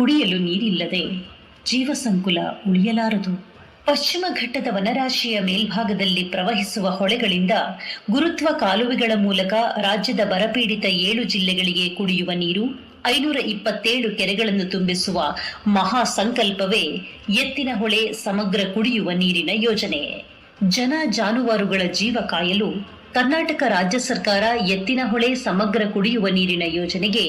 ಕುಡಿಯಲು ನೀರಿಲ್ಲದೆ ಜೀವಸಂಕುಲ ಉಳಿಯಲಾರದು. ಪಶ್ಚಿಮ ಘಟ್ಟದ ವನರಾಶಿಯ ಮೇಲ್ಭಾಗದಲ್ಲಿ ಪ್ರವಹಿಸುವ ಹೊಳೆಗಳಿಂದ ಗುರುತ್ವ ಕಾಲುವೆಗಳ ಮೂಲಕ ರಾಜ್ಯದ ಬರಪೀಡಿತ ಏಳು ಜಿಲ್ಲೆಗಳಿಗೆ ಕುಡಿಯುವ ನೀರು, ಐನೂರ ಇಪ್ಪತ್ತೇಳು ಕೆರೆಗಳನ್ನು ತುಂಬಿಸುವ ಮಹಾ ಸಂಕಲ್ಪವೇ ಎತ್ತಿನ ಹೊಳೆ ಸಮಗ್ರ ಕುಡಿಯುವ ನೀರಿನ ಯೋಜನೆ. ಜನ ಜಾನುವಾರುಗಳ ಜೀವ ಕಾಯಲು ಕರ್ನಾಟಕ ರಾಜ್ಯ ಸರ್ಕಾರ ಎತ್ತಿನಹೊಳೆ ಸಮಗ್ರ ಕುಡಿಯುವ ನೀರಿನ ಯೋಜನೆಗೆ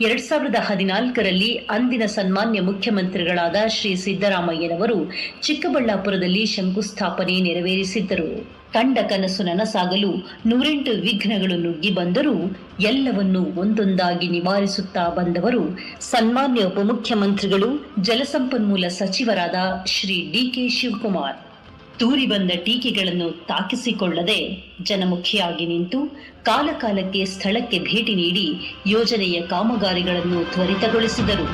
ಎರಡ್ ಸಾವಿರದ ಹದಿನಾಲ್ಕರಲ್ಲಿ ಅಂದಿನ ಸನ್ಮಾನ್ಯ ಮುಖ್ಯಮಂತ್ರಿಗಳಾದ ಶ್ರೀ ಸಿದ್ದರಾಮಯ್ಯನವರು ಚಿಕ್ಕಬಳ್ಳಾಪುರದಲ್ಲಿ ಶಂಕುಸ್ಥಾಪನೆ ನೆರವೇರಿಸಿದ್ದರು. ಕಂಡ ಕನಸು ನನಸಾಗಲು ನೂರೆಂಟು ವಿಘ್ನಗಳು ನುಗ್ಗಿ ಬಂದರೂ ಎಲ್ಲವನ್ನೂ ಒಂದೊಂದಾಗಿ ನಿವಾರಿಸುತ್ತಾ ಬಂದವರು ಸನ್ಮಾನ್ಯ ಉಪಮುಖ್ಯಮಂತ್ರಿಗಳು, ಜಲಸಂಪನ್ಮೂಲ ಸಚಿವರಾದ ಶ್ರೀ ಡಿಕೆ ಶಿವಕುಮಾರ್. ತೂರಿ ಬಂದ ಟೀಕೆಗಳನ್ನು ತಾಕಿಸಿಕೊಳ್ಳದೆ ಜನಮುಖಿಯಾಗಿ ನಿಂತು ಕಾಲಕಾಲಕ್ಕೆ ಸ್ಥಳಕ್ಕೆ ಭೇಟಿ ನೀಡಿ ಯೋಜನೆಯ ಕಾಮಗಾರಿಗಳನ್ನು ತ್ವರಿತಗೊಳಿಸಿದರು.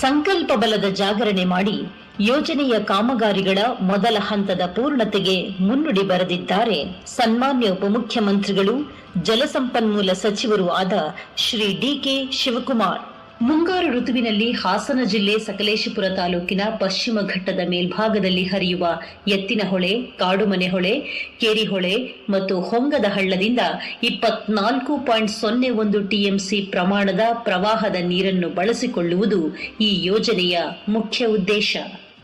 ಸಂಕಲ್ಪ ಬಲದ ಜಾಗರಣೆ ಮಾಡಿ ಯೋಜನೆಯ ಕಾಮಗಾರಿಗಳ ಮೊದಲ ಹಂತದ ಪೂರ್ಣತೆಗೆ ಮುನ್ನುಡಿ ಬರೆದಿದ್ದಾರೆ. ಸನ್ಮಾನ್ಯ ಉಪಮುಖ್ಯಮಂತ್ರಿಗಳು, ಜಲಸಂಪನ್ಮೂಲ ಸಚಿವರು ಆದ ಶ್ರೀ ಡಿಕೆ ಶಿವಕುಮಾರ್. ಮುಂಗಾರು ಋತುವಿನಲ್ಲಿ ಹಾಸನ ಜಿಲ್ಲೆ ಸಕಲೇಶಪುರ ತಾಲೂಕಿನ ಪಶ್ಚಿಮ ಘಟ್ಟದ ಮೇಲ್ಭಾಗದಲ್ಲಿ ಹರಿಯುವ ಎತ್ತಿನ ಹೊಳೆ, ಕಾಡುಮನೆ ಹೊಳೆ ಕೇರಿಹೊಳೆ ಮತ್ತು ಹೊಂಗದ ಹಳ್ಳದಿಂದ ಇಪ್ಪತ್ನಾಲ್ಕು ಪಾಯಿಂಟ್ ಸೊನ್ನೆ ಒಂದು ಟಿಎಂಸಿ ಪ್ರಮಾಣದ ಪ್ರವಾಹದ ನೀರನ್ನು ಬಳಸಿಕೊಳ್ಳುವುದು ಈ ಯೋಜನೆಯ ಮುಖ್ಯ ಉದ್ದೇಶ.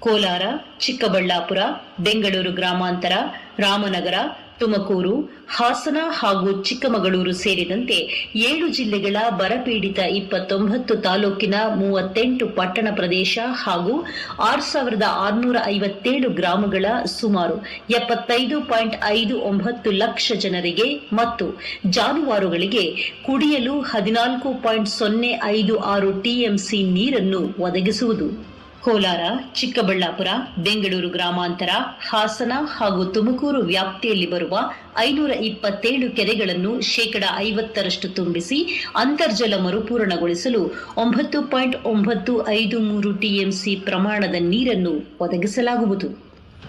ಕೋಲಾರ, ಚಿಕ್ಕಬಳ್ಳಾಪುರ, ಬೆಂಗಳೂರು ಗ್ರಾಮಾಂತರ, ರಾಮನಗರ ತುಮಕೂರು, ಹಾಸನ ಹಾಗೂ ಚಿಕ್ಕಮಗಳೂರು ಸೇರಿದಂತೆ ಏಳು ಜಿಲ್ಲೆಗಳ ಬರಪೀಡಿತ ಇಪ್ಪತ್ತೊಂಬತ್ತು ತಾಲೂಕಿನ ಮೂವತ್ತೆಂಟು ಪಟ್ಟಣ ಪ್ರದೇಶ ಹಾಗೂ ಆರು ಸಾವಿರದ ಆರುನೂರ ಐವತ್ತೇಳು ಗ್ರಾಮಗಳ ಸುಮಾರು ಎಪ್ಪತ್ತೈದು ಪಾಯಿಂಟ್ ಐದು ಒಂಬತ್ತು ಲಕ್ಷ ಜನರಿಗೆ ಮತ್ತು ಜಾನುವಾರುಗಳಿಗೆ ಕುಡಿಯಲು ಹದಿನಾಲ್ಕು ಪಾಯಿಂಟ್ ಸೊನ್ನೆ ಐದು ಆರು ಟಿಎಂಸಿ ನೀರನ್ನು ಒದಗಿಸುವುದು. ಕೋಲಾರ, ಚಿಕ್ಕಬಳ್ಳಾಪುರ, ಬೆಂಗಳೂರು ಗ್ರಾಮಾಂತರ, ಹಾಸನ ಹಾಗೂ ತುಮಕೂರು ವ್ಯಾಪ್ತಿಯಲ್ಲಿ ಬರುವ ಐನೂರ ಇಪ್ಪತ್ತೇಳು ಕೆರೆಗಳನ್ನು ಶೇಕಡ ಐವತ್ತರಷ್ಟು ತುಂಬಿಸಿ ಅಂತರ್ಜಲ ಮರುಪೂರಣಗೊಳಿಸಲು ಒಂಬತ್ತು ಪಾಯಿಂಟ್ ಒಂಬತ್ತು ಐದು ಮೂರು ಟಿಎಂಸಿ ಪ್ರಮಾಣದ ನೀರನ್ನು ಒದಗಿಸಲಾಗುವುದು.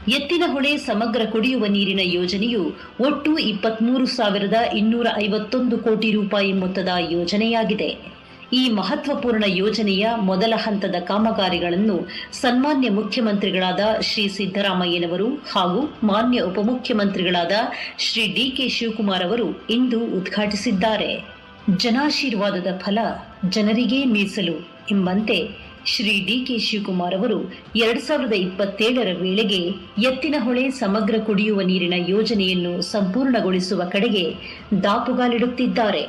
ಎತ್ತಿನ ಹೊಳೆ ಸಮಗ್ರ ಕುಡಿಯುವ ನೀರಿನ ಯೋಜನೆಯು ಒಟ್ಟು ಇಪ್ಪತ್ಮೂರು ಸಾವಿರದ ಇನ್ನೂರ ಐವತ್ತೊಂದು ಕೋಟಿ ರೂಪಾಯಿ ಮೊತ್ತದ ಯೋಜನೆಯಾಗಿದೆ. ಈ ಮಹತ್ವಪೂರ್ಣ ಯೋಜನೆಯ ಮೊದಲ ಹಂತದ ಕಾಮಗಾರಿಗಳನ್ನು ಸನ್ಮಾನ್ಯ ಮುಖ್ಯಮಂತ್ರಿಗಳಾದ ಶ್ರೀ ಸಿದ್ದರಾಮಯ್ಯನವರು ಹಾಗೂ ಮಾನ್ಯ ಉಪಮುಖ್ಯಮಂತ್ರಿಗಳಾದ ಶ್ರೀ ಡಿಕೆ ಶಿವಕುಮಾರ್ ಅವರು ಇಂದು ಉದ್ಘಾಟಿಸಿದ್ದಾರೆ. ಜನಾಶೀರ್ವಾದದ ಫಲ ಜನರಿಗೇ ಮೀಸಲು ಎಂಬಂತೆ ಶ್ರೀ ಡಿಕೆ ಶಿವಕುಮಾರ್ ಅವರು ಎರಡ್ ಸಾವಿರದ ಇಪ್ಪತ್ತೇಳರ ವೇಳೆಗೆ ಎತ್ತಿನಹೊಳೆ ಸಮಗ್ರ ಕುಡಿಯುವ ನೀರಿನ ಯೋಜನೆಯನ್ನು ಸಂಪೂರ್ಣಗೊಳಿಸುವ ಕಡೆಗೆ ದಾಪುಗಾಲಿಡುತ್ತಿದ್ದಾರೆ.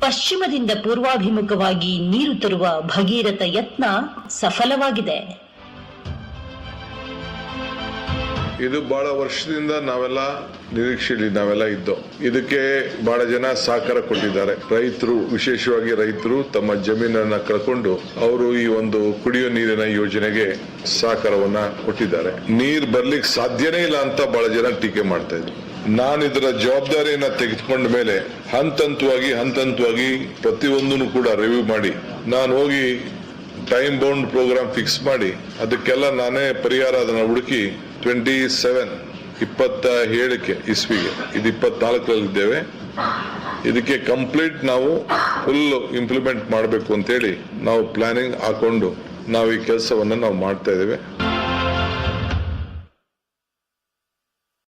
ಪಶ್ಚಿಮದಿಂದ ಪೂರ್ವಾಭಿಮುಖವಾಗಿ ನೀರು ತರುವ ಭಗೀರಥ ಯತ್ನ ಸಫಲವಾಗಿದೆ. ಇದು ಬಹಳ ವರ್ಷದಿಂದ ನಾವೆಲ್ಲ ನಿರೀಕ್ಷೆಯಲ್ಲಿ ನಾವೆಲ್ಲ ಇದ್ದು. ಇದಕ್ಕೆ ಬಹಳ ಜನ ಸಹಕಾರ ಕೊಟ್ಟಿದ್ದಾರೆ. ರೈತರು, ವಿಶೇಷವಾಗಿ ರೈತರು ತಮ್ಮ ಜಮೀನನ್ನ ಕಳ್ಕೊಂಡು ಅವರು ಈ ಒಂದು ಕುಡಿಯೋ ನೀರಿನ ಯೋಜನೆಗೆ ಸಹಕಾರವನ್ನ ಕೊಟ್ಟಿದ್ದಾರೆ. ನೀರ್ ಬರ್ಲಿಕ್ಕೆ ಸಾಧ್ಯನೇ ಇಲ್ಲ ಅಂತ ಬಹಳ ಜನ ಟೀಕೆ ಮಾಡ್ತಾ ಇದ್ರು. ನಾನು ಇದರ ಜವಾಬ್ದಾರಿಯನ್ನ ತೆಗೆದುಕೊಂಡ ಮೇಲೆ ಹಂತಂತವಾಗಿ ಹಂತಂತವಾಗಿ ಪ್ರತಿಯೊಂದನ್ನು ಕೂಡ ರಿವ್ಯೂ ಮಾಡಿ. ನಾನು ಹೋಗಿ ಟೈಮ್ ಬೌಂಡ್ ಪ್ರೋಗ್ರಾಮ್ ಫಿಕ್ಸ್ ಮಾಡಿ, ಅದಕ್ಕೆಲ್ಲ ನಾನೇ ಪರಿಹಾರ ಅದನ್ನ ಹುಡುಕಿ ಟ್ವೆಂಟಿ ಸೆವೆನ್ ಇಪ್ಪತ್ತ ಏಳಕ್ಕೆ ಇಸ್ವಿಗೆ, ಇದು ಇಪ್ಪತ್ನಾಲ್ಕರಲ್ಲಿದ್ದೇವೆ ಇದಕ್ಕೆ ಕಂಪ್ಲೀಟ್ ನಾವು ಫುಲ್ ಇಂಪ್ಲಿಮೆಂಟ್ ಮಾಡಬೇಕು ಅಂತೇಳಿ ನಾವು ಪ್ಲಾನಿಂಗ್ ಹಾಕೊಂಡು ನಾವು ಈ ಕೆಲಸವನ್ನು ನಾವು ಮಾಡ್ತಾ ಇದ್ದೇವೆ.